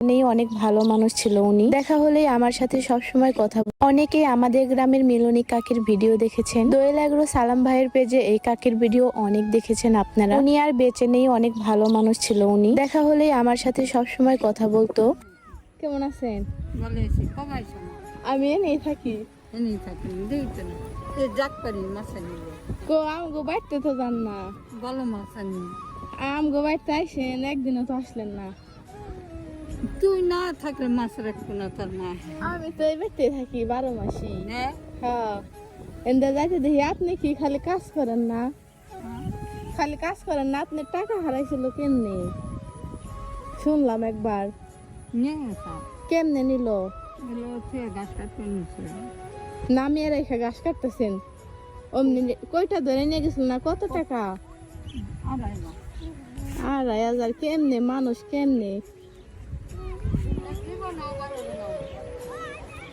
নেই অনেক ভালো মানুষ ছিল উনি। দেখা হলেই আমার সাথে সব সময় কথা বলে। অনেকেই আমাদের গ্রামের মিলনী কাকের ভিডিও দেখেছেন। দোয়েল এগ্রো সালাম ভাইয়ের পেজে এই কাকের ভিডিও অনেক দেখেছেন আপনারা। উনি আর বেঁচে নেই অনেক ভালো মানুষ ছিল উনি। দেখা হলেই আমার সাথে সব সময় কথা বলতো। কেমন আছেন? আমি এনেই থাকি। এনেই থাকি যাক পারি মাছ কো আম গো বাইতে তো যান না। বলো মাছ আনি আম গো বাইতে আইসেন একদিনও তো আসলেন না। তুই না থাকলে মাছ রাখব না তোর মা। আমি তো এই বাইতে থাকি বারো মাসি হ্যাঁ। এন্দা যাইতে দেখি আপনি কি খালি কাজ করেন না? খালি কাজ করেন না আপনি টাকা হারাইছিল কেমনে? শুনলাম একবার। কেমনে নিল? গাছ নামিয়ে রেখে ঘাস কাটতেছেন? অমনি কয়টা ধরে নিয়ে গেছিল না কত টাকা? আড়াই হাজার কেমনে? মানুষ কেমনে ভাই আমি কষ্ট করে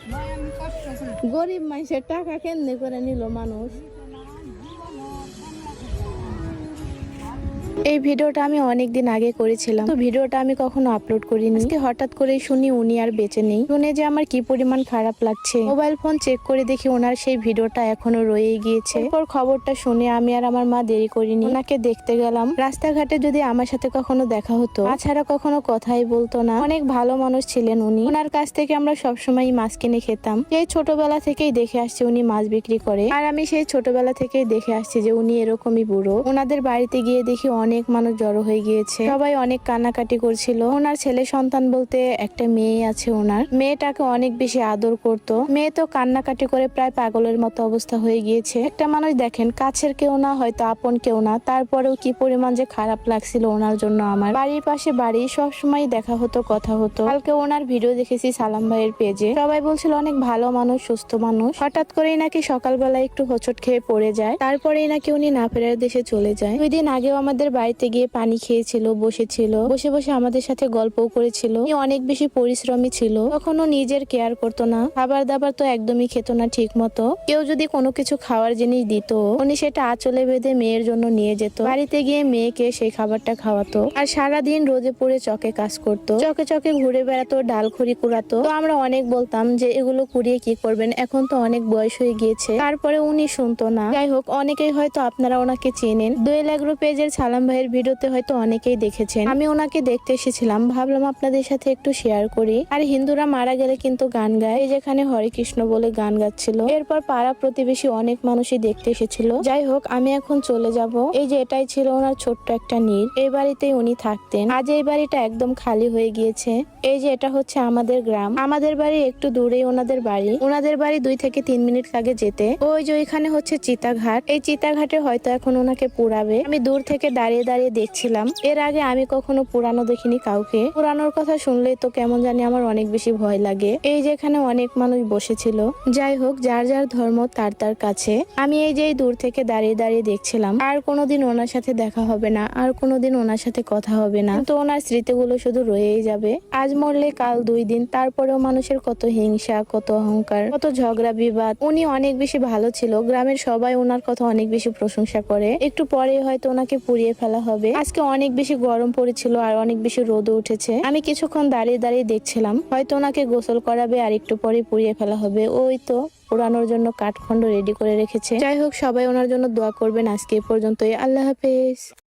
গরিব মানুষের টাকা কেন্দ্রে করে নিল মানুষ? এই ভিডিওটা আমি অনেক দিন আগে করেছিলাম। তো ভিডিওটা আমি কখনো আপলোড করিনি। হঠাৎ করে শুনি উনি আর বেঁচে নেই। শুনে যে আমার কি পরিমাণ খারাপ লাগছে। মোবাইল ফোন চেক করে দেখি ওনার সেই ভিডিওটা এখনও রয়েই গিয়েছে। এরপর খবরটা শুনে আমি আর আমার মা দেরি করিনি। ওনাকে দেখতে গেলাম। রাস্তাঘাটে যদি আমার সাথে কখনো দেখা হতো, মা ছাড়া কখনো কথাই বলতো না। অনেক ভালো মানুষ ছিলেন উনি। ওনার কাছ থেকে আমরা সবসময় মাছ কিনে খেতাম। সেই ছোটবেলা থেকেই দেখে আসছি উনি মাছ বিক্রি করে। আর আমি সেই ছোটবেলা থেকেই দেখে আসছি যে উনি এরকমই বুড়ো। ওনাদের বাড়িতে গিয়ে দেখি অনেক মানুষ জড়ো হয়ে গিয়েছে। সবাই অনেক কান্নাকাটি করছিল। ওনার ছেলে সন্তান বলতে একটা মেয়ে আছে ওনার। মেয়েটাকে অনেক বেশি আদর করত। মেয়ে তো কান্নাকাটি করে প্রায় পাগলের মতো অবস্থা হয়ে গিয়েছে। একটা মানুষ দেখেন, কাছের কেউ না, হয়তো আপন কেউ না। তারপরেও কি পরিমাণ যে খারাপ লাগছিল ওনার জন্য আমার। বাড়ির পাশে বাড়ি সব সময় দেখা হতো, কথা হতো। কালকে ওনার ভিডিও দেখেছি সালাম ভাইয়ের পেজে। সবাই বলছিল, অনেক ভালো মানুষ, সুস্থ মানুষ। হঠাৎ করেই নাকি সকালবেলা একটু হোঁচট খেয়ে পড়ে যায়। তারপরেই নাকি উনি না ফেরার দেশে চলে যায়। দুই দিন আগেও আমাদের বাড়িতে গিয়ে পানি খেয়েছিল, বসেছিল। বসে বসে আমাদের সাথে গল্পও করেছিল। অনেক বেশি পরিশ্রমী ছিল। কখনো নিজের কেয়ার করতো না। খাবার দাবার তো একদমই খেত না ঠিক মতো কেউ যদি কোনো কিছু খাওয়ার জিনিস দিত, উনি সেটা আঁচলে বেঁধে মেয়ের জন্য নিয়ে যেত। বাড়িতে গিয়ে মেয়েকে সেই খাবারটা খাওয়াতো। আর সারা দিন রোদে পড়ে চকে কাজ করতো। চকে চকে ঘুরে বেড়াতো, ডাল খড়ি কুড়াতো। তো আমরা অনেক বলতাম যে, এগুলো কুড়িয়ে কি করবেন? এখন তো অনেক বয়স হয়ে গিয়েছে। তারপরে উনি শুনতো না। যাই হোক, অনেকেই হয়তো আপনারা ওনাকে চেনেন। দোয়েল পেজের সালাম ভাইয়ের ভিডিওতে হয়তো অনেকেই দেখেছেন। আমি ওনাকে দেখতে এসেছিলাম, ভাবলাম আপনাদের সাথে একটু শেয়ার করি। আর হিন্দুরা মারা গেলে কিন্তু গান গায়। যেখানে হরে কৃষ্ণ বলে গান গাচ্ছিল। এরপর পাড়া প্রতিবেশী অনেক মানুষই দেখতে এসেছিল। যাই হোক, আমি এখন চলে যাব। এই যে এটাই ছিল ওনার ছোট্ট একটা নীর। এই বাড়িতেই উনি থাকতেন। আজ এই বাড়িটা একদম খালি হয়ে গিয়েছে। এই যে এটা হচ্ছে আমাদের গ্রাম। আমাদের বাড়ি একটু দূরেই ওনাদের বাড়ি। ওনাদের বাড়ি দুই থেকে তিন মিনিট লাগে যেতে। ওই যে ওইখানে হচ্ছে চিতাঘাট। এই চিতাঘাটে হয়তো এখন ওনাকে পুরাবে আমি দূর থেকে দাঁড়িয়ে দাঁড়িয়ে দাঁড়িয়ে দেখছিলাম। এর আগে আমি কখনো পুরানো দেখিনি কাউকে। পুরানোর কথা শুনলেই তো কেমন জানি আমার অনেক বেশি ভয় লাগে। এই যে এখানে অনেক মানুষ বসেছিল। যাই হোক, যার যার ধর্ম তার তার কাছে। আমি এই যে দূর থেকে দাঁড়িয়ে দাঁড়িয়ে দেখছিলাম। আর কোনোদিন ওনার সাথে দেখা হবে না। আর কোনোদিন ওনার সাথে কথা হবে না। তো ওনার স্মৃতিগুলো শুধু রয়েই যাবে। আজ মরলে কাল দুই দিন। তারপরেও মানুষের কত হিংসা, কত অহংকার, কত ঝগড়া, বিবাদ। উনি অনেক বেশি ভালো ছিল। গ্রামের সবাই ওনার কথা অনেক বেশি প্রশংসা করে। একটু পরে হয়তো ওনাকে পুড়িয়ে ফেলা হবে। আজকে অনেক বেশি গরম পড়েছিল আর অনেক বেশি রোদ উঠেছে। আমি কিছুক্ষণ দাঁড়িয়ে দাঁড়িয়ে দেখছিলাম। হয়তো ওনাকে গোসল করাবে আর একটু পরে পুড়িয়ে ফেলা হবে। ওই তো পোড়ানোর জন্য কাঠখণ্ড রেডি করে রেখেছে। যাই হোক, সবাই ওনার জন্য দোয়া করবেন। আজকে এ পর্যন্তই। আল্লাহ হাফেজ।